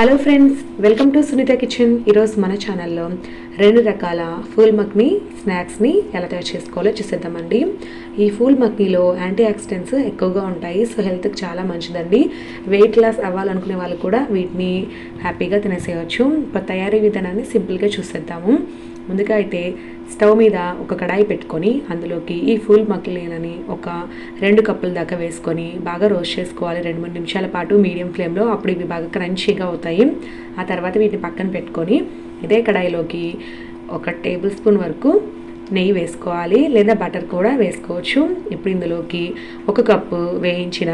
Hello friends welcome to Sunitha kitchen ఈరోజు మన ఛానల్లో రెండు రకాల ఫూల్ మక్ని స్నాక్స్ని ఎలా తయారు చేసుకోవాలో చూసేద్దామండి. ఈ ఫూల్ మక్నీలో యాంటీ ఆక్సిడెంట్స్ ఎక్కువగా ఉంటాయి. సో హెల్త్కి చాలా మంచిదండి. వెయిట్ లాస్ అవ్వాలనుకునే వాళ్ళు కూడా వీటిని హ్యాపీగా తినేసేయచ్చు. ఇప్పుడు తయారీ విధానాన్ని సింపుల్గా చూసేద్దాము. ముందుగా అయితే స్టవ్ మీద ఒక కడాయి పెట్టుకొని అందులోకి ఈ ఫుల్ మక్కిలేనని ఒక రెండు కప్పుల దాకా వేసుకొని బాగా రోస్ట్ చేసుకోవాలి. రెండు మూడు నిమిషాల పాటు మీడియం ఫ్లేమ్లో అప్పుడు ఇవి బాగా క్రంచీగా అవుతాయి. ఆ తర్వాత వీటిని పక్కన పెట్టుకొని ఇదే కడాయిలోకి ఒక టేబుల్ స్పూన్ వరకు నెయ్యి వేసుకోవాలి లేదా బటర్ కూడా వేసుకోవచ్చు. ఇప్పుడు ఇందులోకి ఒక కప్పు వేయించిన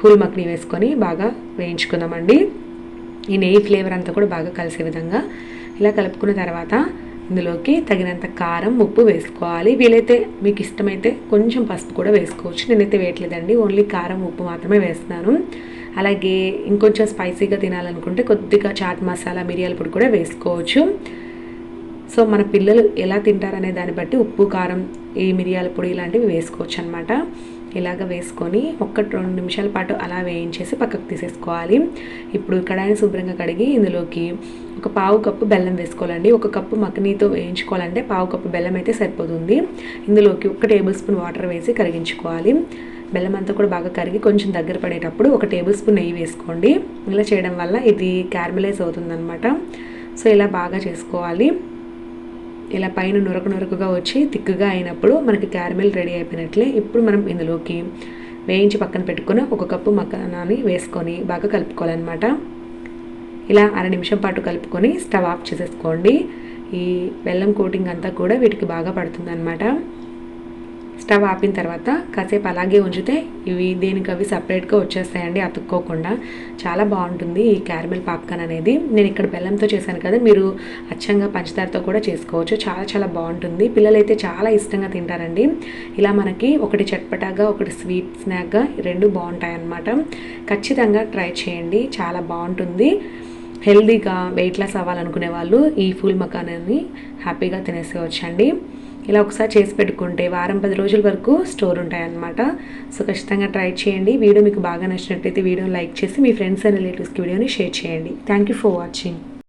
హుల్మక్ని వేసుకొని బాగా వేయించుకుందామండి. ఈ నెయ్యి ఫ్లేవర్ అంతా కూడా బాగా కలిసే విధంగా ఇలా కలుపుకున్న తర్వాత ఇందులోకి తగినంత కారం ఉప్పు వేసుకోవాలి. వీలైతే మీకు ఇష్టమైతే కొంచెం పసుపు కూడా వేసుకోవచ్చు. నేనైతే వేయట్లేదండి. ఓన్లీ కారం ఉప్పు మాత్రమే వేస్తున్నాను. అలాగే ఇంకొంచెం స్పైసీగా తినాలనుకుంటే కొద్దిగా చాట్ మసాలా మిరియాల పొడి కూడా వేసుకోవచ్చు. సో మన పిల్లలు ఎలా తింటారనే దాన్ని బట్టి ఉప్పు కారం ఈ మిరియాల పొడి ఇలాంటివి వేసుకోవచ్చు అనమాట ఇలాగ వేసుకొని ఒక్క రెండు నిమిషాల పాటు అలా వేయించేసి పక్కకు తీసేసుకోవాలి. ఇప్పుడు కడాయిని శుభ్రంగా కడిగి ఇందులోకి ఒక పావు కప్పు బెల్లం వేసుకోవాలండి. ఒక కప్పు మక్కనీతో వేయించుకోవాలంటే పావు కప్పు బెల్లం అయితే సరిపోతుంది. ఇందులోకి ఒక టేబుల్ స్పూన్ వాటర్ వేసి కరిగించుకోవాలి. బెల్లం అంతా కూడా బాగా కరిగి కొంచెం దగ్గర పడేటప్పుడు ఒక టేబుల్ స్పూన్ నెయ్యి వేసుకోండి. ఇలా చేయడం వల్ల ఇది క్యారమలైజ్ అవుతుందన్నమాట. సో ఇలా బాగా చేసుకోవాలి. ఇలా పైన నురక నురకగా వచ్చి తిక్కుగా అయినప్పుడు మనకి క్యారమెల్ రెడీ అయిపోయినట్లే ఇప్పుడు మనం ఇందులోకి వేయించి పక్కన పెట్టుకుని ఒక కప్పు మకానాన్ని వేసుకొని బాగా కలుపుకోవాలన్నమాట. ఇలా అర నిమిషం పాటు కలుపుకొని స్టవ్ ఆఫ్ చేసేసుకోండి. ఈ బెల్లం కోటింగ్ అంతా కూడా వీటికి బాగా పడుతుంది స్టవ్ ఆపిన తర్వాత కాసేపు అలాగే ఉంచితే ఇవి దేనికి అవి సపరేట్గా వచ్చేస్తాయండి అతుక్కోకుండా. చాలా బాగుంటుంది ఈ క్యారమెల్ పాప్కాన్ అనేది. నేను ఇక్కడ బెల్లంతో చేశాను కదా మీరు అచ్చంగా పంచదారతో కూడా చేసుకోవచ్చు. చాలా చాలా బాగుంటుంది. పిల్లలైతే చాలా ఇష్టంగా తింటారండి. ఇలా మనకి ఒకటి చట్పటాగా ఒకటి స్వీట్ స్నాక్గా రెండు బాగుంటాయి అన్నమాట ఖచ్చితంగా ట్రై చేయండి. చాలా బాగుంటుంది. హెల్దీగా వెయిట్ లాస్ అవ్వాలనుకునే వాళ్ళు ఈ ఫుల్ మకానాన్ని హ్యాపీగా తినేసేవచ్చండి ఇలా ఒకసారి చేసి పెట్టుకుంటే వారం పది రోజుల వరకు స్టోర్ ఉంటాయన్నమాట. సో ఖచ్చితంగా ట్రై చేయండి. వీడియో మీకు బాగా నచ్చినట్లయితే వీడియోని లైక్ చేసి మీ ఫ్రెండ్స్ అండ్ రిలేటివ్స్కి వీడియోని షేర్ చేయండి. Thank you for watching.